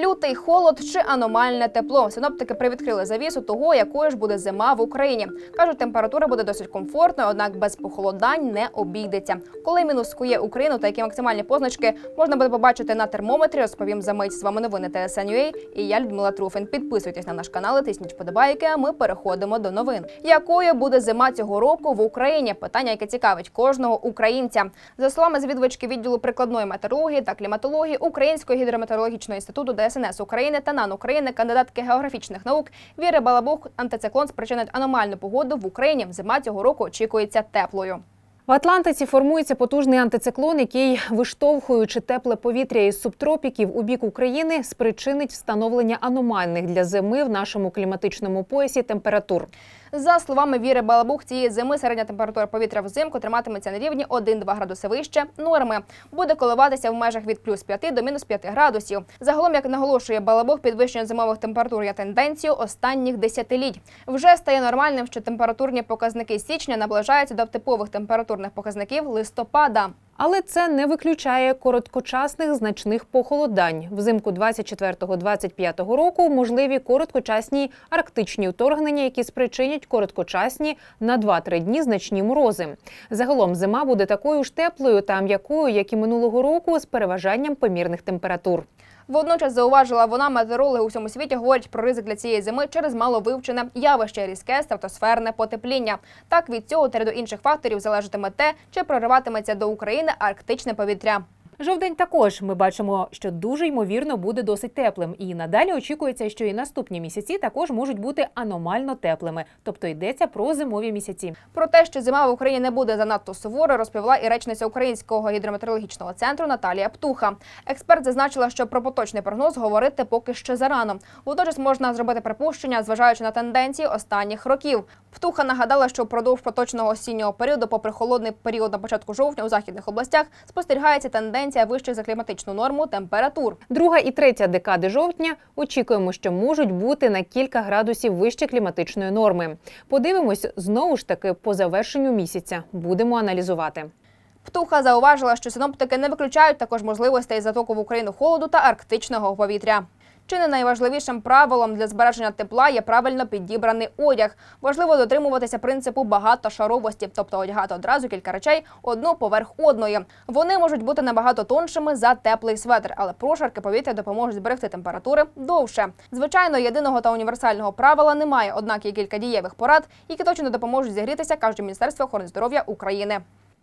Лютий холод чи аномальне тепло. Синоптики привідкрили завісу того, якою ж буде зима в Україні. кажуть, температура буде досить комфортною, однак без похолодань не обійдеться. Коли мінускує Україну та які максимальні позначки можна буде побачити на термометрі. Розповім за мить. З вами новини ТСНЮА і я Людмила Труфін. Підписуйтесь на наш канал, тисніть вподобайки. А ми переходимо до новин. Якою буде зима цього року в Україні? Питання, яке цікавить кожного українця. За словами звідувачки відділу прикладної метеорології та кліматології Українського гідрометеорологічного інституту ДСНС України та НАН України, кандидатки географічних наук Віри Балабух, антициклон спричинить аномальну погоду в Україні. Зима цього року очікується теплою. В Атлантиці формується потужний антициклон, який, виштовхуючи тепле повітря із субтропіків у бік України, спричинить встановлення аномальних для зими в нашому кліматичному поясі температур. За словами Віри Балабух, цієї зими середня температура повітря взимку триматиметься на рівні 1-2 градуси вище норми. Буде коливатися в межах від плюс 5 до мінус 5 градусів. Загалом, як наголошує Балабух, підвищення зимових температур є тенденцією останніх десятиліть. Вже стає нормальним, що температурні показники січня наближаються до типових температурних показників листопада. Але це не виключає короткочасних значних похолодань. Взимку 24-25 року можливі короткочасні арктичні вторгнення, які спричинять короткочасні на 2-3 дні значні морози. Загалом зима буде такою ж теплою та м'якою, як і минулого року, з переважанням помірних температур. Водночас зауважила вона, метеорологи у всьому світі говорять про ризик для цієї зими через маловивчене явище різке стратосферне потепління. Так від цього та ряду інших факторів залежатиме те, чи прориватиметься до України арктичне повітря. Жовдень також ми бачимо, що дуже ймовірно буде досить теплим, і надалі очікується, що і наступні місяці також можуть бути аномально теплими, тобто йдеться про зимові місяці. Про те, що зима в Україні не буде занадто суворо, розповіла і речниця Українського гідрометеорологічного центру Наталія Птуха. Експерт зазначила, що про поточний прогноз говорити поки що зарано. Водночас можна зробити припущення, зважаючи на тенденції останніх років. Птуха нагадала, що впродовж поточного осіннього періоду, попри холодний період на початку жовтня у західних областях, спостерігається тенденція вищих за кліматичну норму температур. Друга і третя декади жовтня очікуємо, що можуть бути на кілька градусів вище кліматичної норми. Подивимось знову ж таки по завершенню місяця. Будемо аналізувати. Птуха зауважила, що синоптики не виключають також можливостей затоку в Україну холоду та арктичного повітря. Чи не найважливішим правилом для збереження тепла є правильно підібраний одяг. Важливо дотримуватися принципу багатошаровості, тобто одягати одразу кілька речей одну поверх одної. Вони можуть бути набагато тоншими за теплий светр, але прошарки повітря допоможуть зберегти температури довше. Звичайно, єдиного та універсального правила немає, однак є кілька дієвих порад, які точно допоможуть зігрітися, кажуть Міністерство охорони здоров'я України.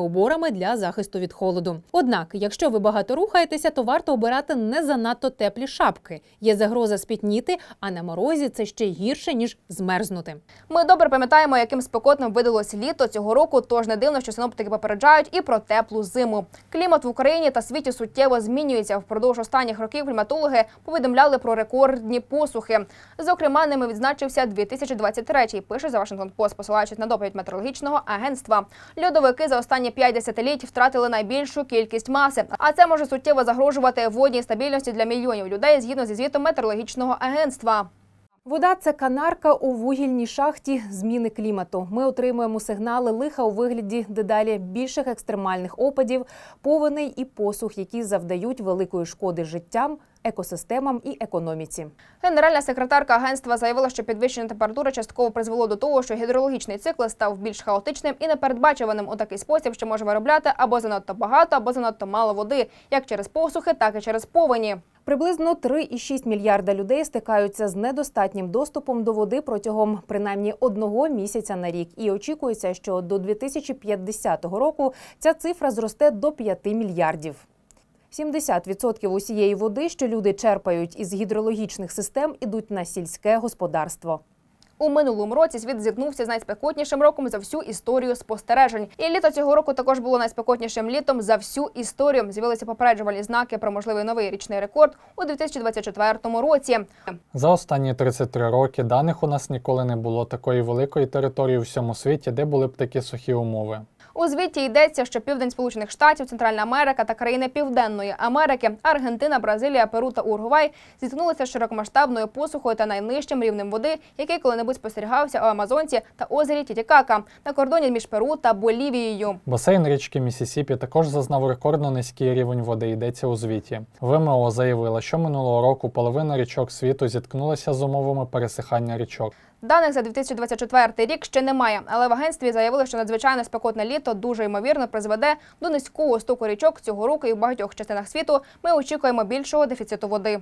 уборами для захисту від холоду. Однак, якщо ви багато рухаєтеся, то варто обирати не занадто теплі шапки. Є загроза спітніти, а на морозі це ще гірше ніж змерзнути. Ми добре пам'ятаємо, яким спекотним видалось літо цього року. Тож не дивно, що синоптики попереджають і про теплу зиму. Клімат в Україні та світі суттєво змінюється. Впродовж останніх років кліматологи повідомляли про рекордні посухи. Зокрема, ними відзначився 2023, Пише за Вашингтон Пост, посилаючись на доповідь метеорологічного агентства. Льодовики за останні п'ять десятиліть втратили найбільшу кількість маси. А це може суттєво загрожувати водній стабільності для мільйонів людей згідно зі звітом метеорологічного агентства. Вода це канарка у вугільній шахті зміни клімату. Ми отримуємо сигнали лиха у вигляді дедалі більших екстремальних опадів, повеней і посух, які завдають великої шкоди життям, екосистемам і економіці. Генеральна секретарка агентства заявила, що підвищення температури частково призвело до того, що гідрологічний цикл став більш хаотичним і непередбачуваним у такий спосіб, що може виробляти або занадто багато, або занадто мало води, як через посухи, так і через повені. Приблизно 3,6 мільярда людей стикаються з недостатнім доступом до води протягом принаймні одного місяця на рік. І очікується, що до 2050 року ця цифра зросте до 5 мільярдів. 70% усієї води, що люди черпають із гідрологічних систем, ідуть на сільське господарство. У минулому році світ зіткнувся з найспекотнішим роком за всю історію спостережень. І літо цього року також було найспекотнішим літом за всю історію. З'явилися попереджувальні знаки про можливий новий річний рекорд у 2024 році. За останні 33 роки даних у нас ніколи не було такої великої території у всьому світі, де були б такі сухі умови. У звіті йдеться, що південь Сполучених Штатів, Центральна Америка та країни Південної Америки, Аргентина, Бразилія, Перу та Уругвай зіткнулися з широкомасштабною посухою та найнижчим рівнем води, який коли-небудь спостерігався у Амазонці та озері Тітікака на кордоні між Перу та Болівією. Басейн річки Місісіпі також зазнав рекордно низький рівень води, йдеться у звіті. ВМО заявила, що минулого року половина річок світу зіткнулася з умовами пересихання річок. Даних за 2024 рік ще немає, але в агентстві заявили, що надзвичайно спекотне літо дуже ймовірно призведе до низького стоку річок цього року і в багатьох частинах світу. Ми очікуємо більшого дефіциту води.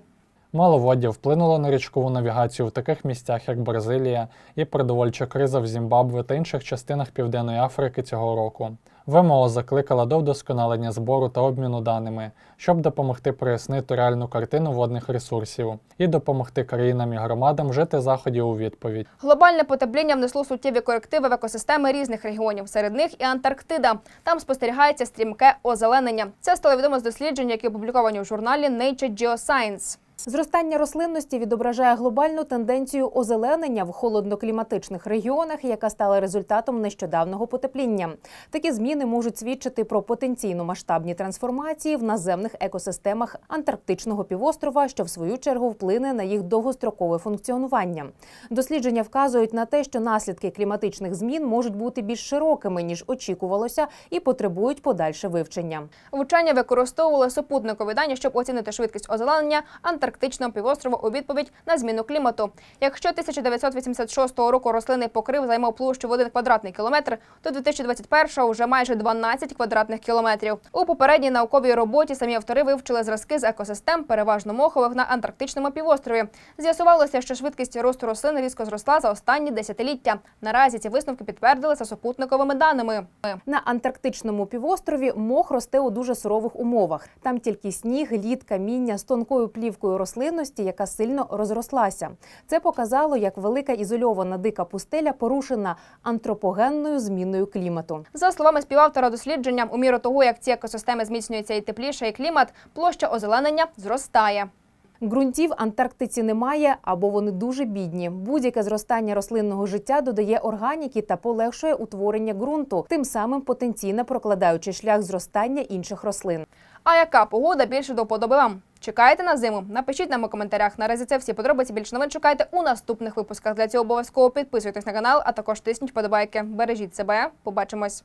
Маловоддя вплинуло на річкову навігацію в таких місцях, як Бразилія, і продовольча криза в Зімбабве та інших частинах Південної Африки цього року. ВМО закликала до вдосконалення збору та обміну даними, щоб допомогти прояснити реальну картину водних ресурсів і допомогти країнам і громадам вжити заходів у відповідь. Глобальне потепління внесло суттєві корективи в екосистеми різних регіонів. Серед них і Антарктида. Там спостерігається стрімке озеленення. Це стало відомо з досліджень, які опубліковані у журналі Nature Geoscience. Зростання рослинності відображає глобальну тенденцію озеленення в холоднокліматичних регіонах, яка стала результатом нещодавнього потепління. Такі зміни можуть свідчити про потенційно масштабні трансформації в наземних екосистемах Антарктичного півострова, що в свою чергу вплине на їх довгострокове функціонування. Дослідження вказують на те, що наслідки кліматичних змін можуть бути більш широкими ніж очікувалося, і потребують подальше вивчення. Вчені використовували супутникові дані, щоб оцінити швидкість озеленення Антарктичного півострова у відповідь на зміну клімату. Якщо 1986 року рослинний покрив займав площу в 1 квадратний кілометр, то 2021 вже майже 12 квадратних кілометрів. У попередній науковій роботі самі автори вивчили зразки з екосистем, переважно мохових на Антарктичному півострові. З'ясувалося, що швидкість росту рослин різко зросла за останні десятиліття. Наразі ці висновки підтвердилися супутниковими даними. На Антарктичному півострові мох росте у дуже сурових умовах. Там тільки сніг, лід, каміння з тонкою плівкою рослинності, яка сильно розрослася. Це показало, як велика ізольована дика пустеля порушена антропогенною зміною клімату. За словами співавтора дослідження, у міру того, як ці екосистеми зміцнюються і тепліше, і клімат, площа озеленення зростає. Ґрунтів Антарктиці немає або вони дуже бідні. Будь-яке зростання рослинного життя додає органіки та полегшує утворення ґрунту, тим самим потенційно прокладаючи шлях зростання інших рослин. А яка погода більше до вподоби вам? Чекаєте на зиму? Напишіть нам у коментарях. Наразі це всі подробиці. Більше новин шукайте у наступних випусках. Для цього обов'язково підписуйтесь на канал, а також тисніть подобайки. Бережіть себе. Побачимось.